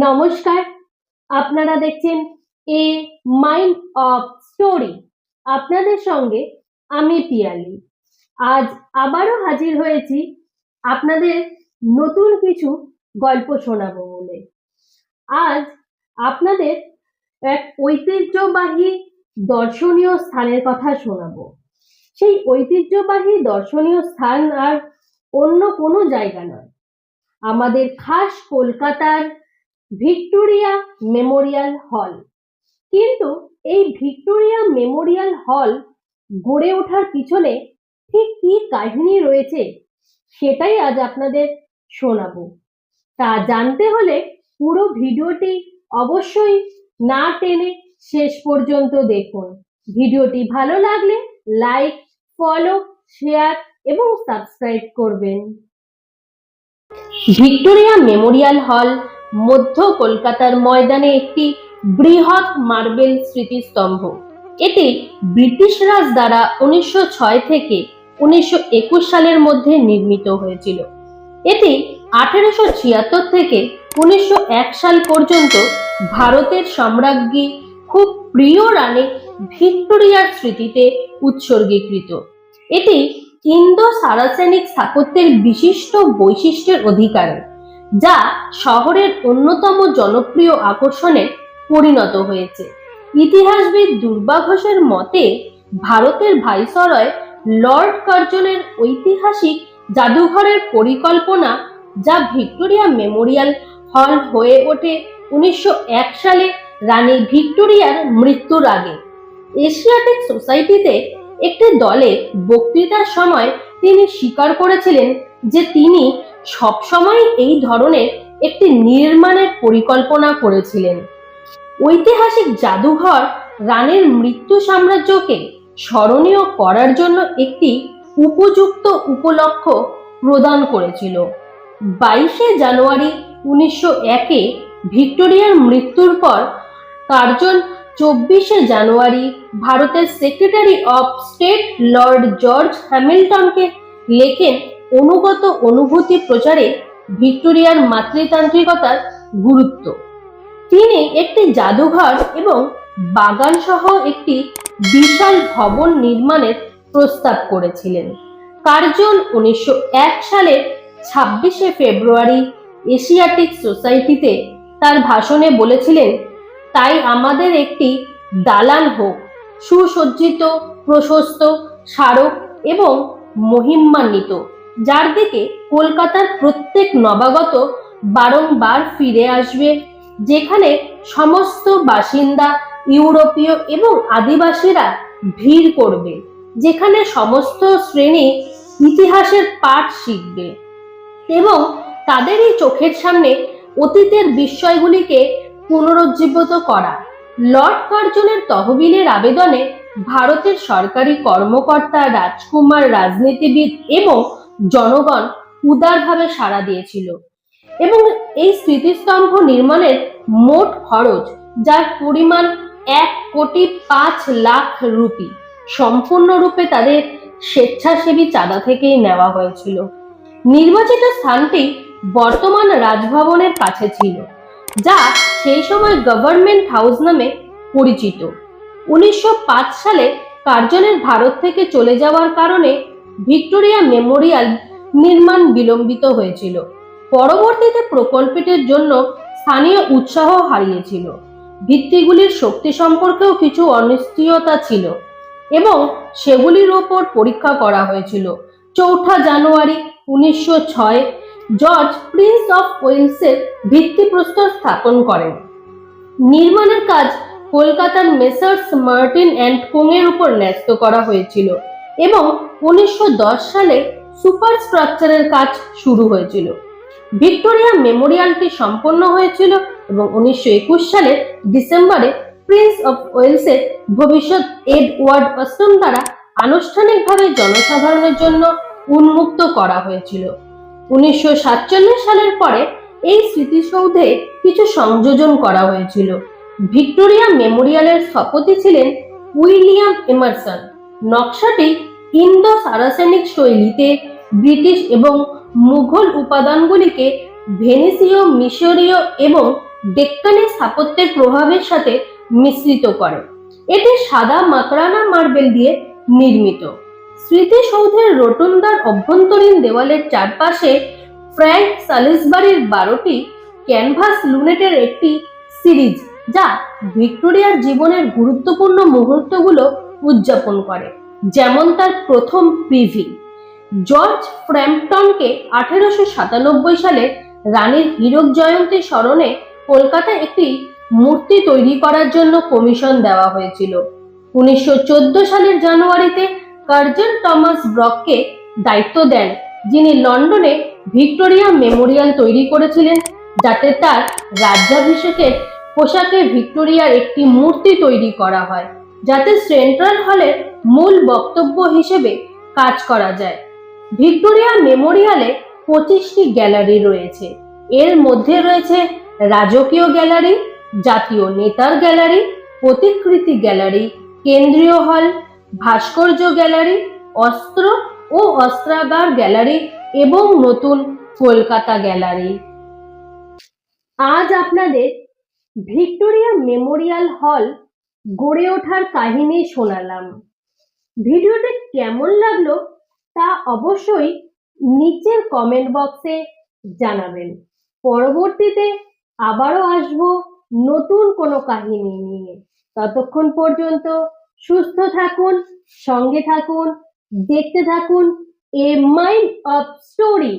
নমস্কার, আপনারা দেখছেন এ মাইন্ড অফ স্টোরি আপনাদের সঙ্গে আমি পিয়ালি। আজ আবারও হাজির হয়েছি আপনাদের নতুন কিছু গল্প শোনাবো বলে। আজ আপনাদের এক ঐতিহ্যবাহী দর্শনীয় স্থানের কথা শোনাবো। সেই ঐতিহ্যবাহী দর্শনীয় স্থান আর অন্য কোনো জায়গা নয়। আমাদের খাস কলকাতার ভিক্টোরিয়া মেমোরিয়াল হল। কিন্তু এই ভিক্টোরিয়া মেমোরিয়াল হল গড়ে ওঠার পিছনে ঠিক কি কাহিনী রয়েছে সেটাই আজ আপনাদের শোনাবো। তা জানতে হলে পুরো ভিডিওটি অবশ্যই না টেনে শেষ পর্যন্ত দেখুন। ভিডিওটি ভালো লাগলে লাইক, ফলো, শেয়ার এবং সাবস্ক্রাইব করবেন। ভিক্টোরিয়া মেমোরিয়াল হল মধ্য কলকাতার ময়দানে একটি বৃহৎ মার্বেল স্মৃতিস্তম্ভ। এটি ব্রিটিশ রাজ দ্বারা উনিশশো ছয় থেকে উনিশশো একুশ সালের মধ্যে নির্মিত হয়েছিল। এটি আঠেরোশো ছিয়াত্তর থেকে উনিশশো এক সাল পর্যন্ত ভারতের সম্রাজ্ঞী, খুব প্রিয় রানী ভিক্টোরিয়ার স্মৃতিতে উৎসর্গীকৃত। এটি ইন্দো সারাসেনিক স্থাপত্যের বিশিষ্ট বৈশিষ্ট্যের অধিকারী। যা শহরের অন্যতম জনপ্রিয় আকর্ষণে পরিণত হয়েছে। ইতিহাসবিদ দুর্বা ঘোষের মতে, ভারতের ভাইসরয় লর্ড কার্জনের ঐতিহাসিক জাদুঘরের পরিকল্পনা যা ভিক্টোরিয়া মেমোরিয়াল হল হয়ে ওঠে উনিশশো এক সালে রানী ভিক্টোরিয়ার মৃত্যুর আগে। এশিয়াটিক সোসাইটিতে একটি দলে বক্তৃতার সময় তিনি স্বীকার করেছিলেন যে তিনি সবসময় এই ধরনের একটি নির্মাণের পরিকল্পনা করেছিলেন। ঐতিহাসিক জাদুঘর রানের মৃত্যু সাম্রাজ্যকে স্মরণীয় করার জন্য একটি উপযুক্ত উপলক্ষ প্রদান করেছিল। বাইশে জানুয়ারি উনিশশো একে ভিক্টোরিয়ার মৃত্যুর পর কার্জন চব্বিশে জানুয়ারি ভারতের secretary of state lord George হ্যামিল্টনকে লেখেন অনুগত অনুভূতি প্রচারে ভিক্টোরিয়ার মাতৃতান্ত্রিকতার গুরুত্ব। তিনি একটি জাদুঘর এবং বাগান সহ একটি বিশাল ভবন নির্মাণের প্রস্তাব করেছিলেন। কার্জন উনিশশো এক সালের ছাব্বিশে ফেব্রুয়ারি এশিয়াটিক সোসাইটিতে তার ভাষণে বলেছিলেন, তাই আমাদের একটি দালান হোক, সুসজ্জিত, প্রশস্ত, স্মারক এবং মহিমান্বিত যার দিকে কলকাতার প্রত্যেক নবাগত বারংবার ফিরে আসবে, যেখানে সমস্ত বাসিন্দা, ইউরোপীয় এবং আদিবাসীরা ভিড় করবে, যেখানে সমস্ত শ্রেণি ইতিহাসের পাঠ শিখবে এবং তাদেরই চোখের সামনে অতীতের বিস্ময়গুলিকে পুনরুজ্জীবিত করা। লর্ড কার্জনের তহবিলের আবেদনে ভারতের সরকারি কর্মকর্তা রাজকুমার, রাজনীতিবিদ এবং জনগণ উদারভাবে সাড়া দিয়েছিল। এবং এই স্মৃতিস্তম্ভ নির্মাণের মোট খরচ, যার পরিমাণ এক কোটি পাঁচ লাখ রুপি, সম্পূর্ণরূপে তাদের স্বেচ্ছাসেবী চাঁদা থেকেই নেওয়া হয়েছিল। নির্বাচিত স্থানটি বর্তমান রাজভবনের কাছে ছিল, যা সেই সময় গভর্নমেন্ট হাউস নামে পরিচিত। উনিশশো পাঁচ সালে কার্জনের ভারত থেকে চলে যাওয়ার কারণে ভিক্টোরিয়া মেমোরিয়াল নির্মাণ বিলম্বিত হয়েছিল। পরবর্তীতে প্রকল্পটির জন্য স্থানীয় উৎসাহ হারিয়েছিল। ভিত্তিগুলির শক্তি সম্পর্কেও কিছু অনিশ্চয়তা ছিল এবং সেগুলির ওপর পরীক্ষা করা হয়েছিল। চৌঠা জানুয়ারি উনিশশো ছয় জর্জ প্রিন্স অফ ওয়েলসের ভিত্তিপ্রস্তর স্থাপন করেন। নির্মাণের কাজ কলকাতার মেসার্স মার্টিন অ্যান্ড কোং এর উপর ন্যস্ত করা হয়েছিল এবং উনিশশো দশ সালে সুপার স্ট্রাকচারের কাজ শুরু হয়েছিল। ভিক্টোরিয়া মেমোরিয়ালটি সম্পন্ন হয়েছিল এবং উনিশশো একুশ সালের ডিসেম্বরে প্রিন্স অফ ওয়েলসের ভবিষ্যৎ এডওয়ার্ড অস্টন দ্বারা আনুষ্ঠানিকভাবে জনসাধারণের জন্য উন্মুক্ত করা হয়েছিল। উনিশশো সাতচল্লিশ সালের পরে এই স্মৃতিসৌধে কিছু সংযোজন করা হয়েছিল। ভিক্টোরিয়া মেমোরিয়ালের স্থপতি ছিলেন উইলিয়াম এমারসন। নকশাটি ইন্দো সারাসেনিক শৈলীতে ব্রিটিশ এবং মুঘল উপাদানগুলিকে ভেনিসীয়, মিশরীয় এবং ডেক্কানি স্থাপত্যের প্রভাবের সাথে মিশ্রিত করে। এটি সাদা মাকড়ানা মার্বেল দিয়ে নির্মিত। স্মৃতিসৌধের রোটুন্ডার অভ্যন্তরীণ দেওয়ালের চারপাশে ফ্র্যাঙ্ক সালিসবারির বারোটি ক্যানভাস লুনেটের একটি সিরিজ, যা ভিক্টোরিয়ার জীবনের গুরুত্বপূর্ণ মুহূর্তগুলো উদযাপন করে। যেমন তার প্রথম প্রিভি জর্জ ফ্র্যাম্পটনকে আঠেরোশো সাতানব্বই সালে রানীর হীরক জয়ন্তী স্মরণে কলকাতায় একটি মূর্তি তৈরি করার জন্য কমিশন দেওয়া হয়েছিল। উনিশশো চোদ্দ সালের জানুয়ারিতে কার্জন টমাস ব্রককে দায়িত্ব দেন, যিনি লন্ডনে ভিক্টোরিয়া মেমোরিয়াল তৈরি করেছিলেন, যাতে তার রাজ্যাভিষেকের পোশাকে ভিক্টোরিয়ার একটি মূর্তি তৈরি করা হয়, যাতে সেন্ট্রাল হলের মূল বক্তব্য হিসেবে কাজ করা যায়। ভিক্টোরিয়া মেমোরিয়ালে পঁচিশটি গ্যালারি রয়েছে। এর মধ্যে রয়েছে রাজকীয় গ্যালারি, জাতীয় নেতার গ্যালারি, প্রতিকৃতি গ্যালারি, কেন্দ্রীয় হল, ভাস্কর্য গ্যালারি, অস্ত্র ও অস্ত্রাগার গ্যালারি এবং নতুন কলকাতা গ্যালারি। আজ আপনাদের ভিক্টোরিয়া মেমোরিয়াল হল গড়ে ওঠার কাহিনী শোনালাম। ভিডিওটি কেমন লাগল তা অবশ্যই নিচের কমেন্ট বক্সে জানাবেন। পরবর্তীতে আবারও আসব নতুন কোনো কাহিনী নিয়ে। ততক্ষণ পর্যন্ত সুস্থ থাকুন, সঙ্গে থাকুন, দেখতে থাকুন, এ মাইন্ড অফ স্টোরি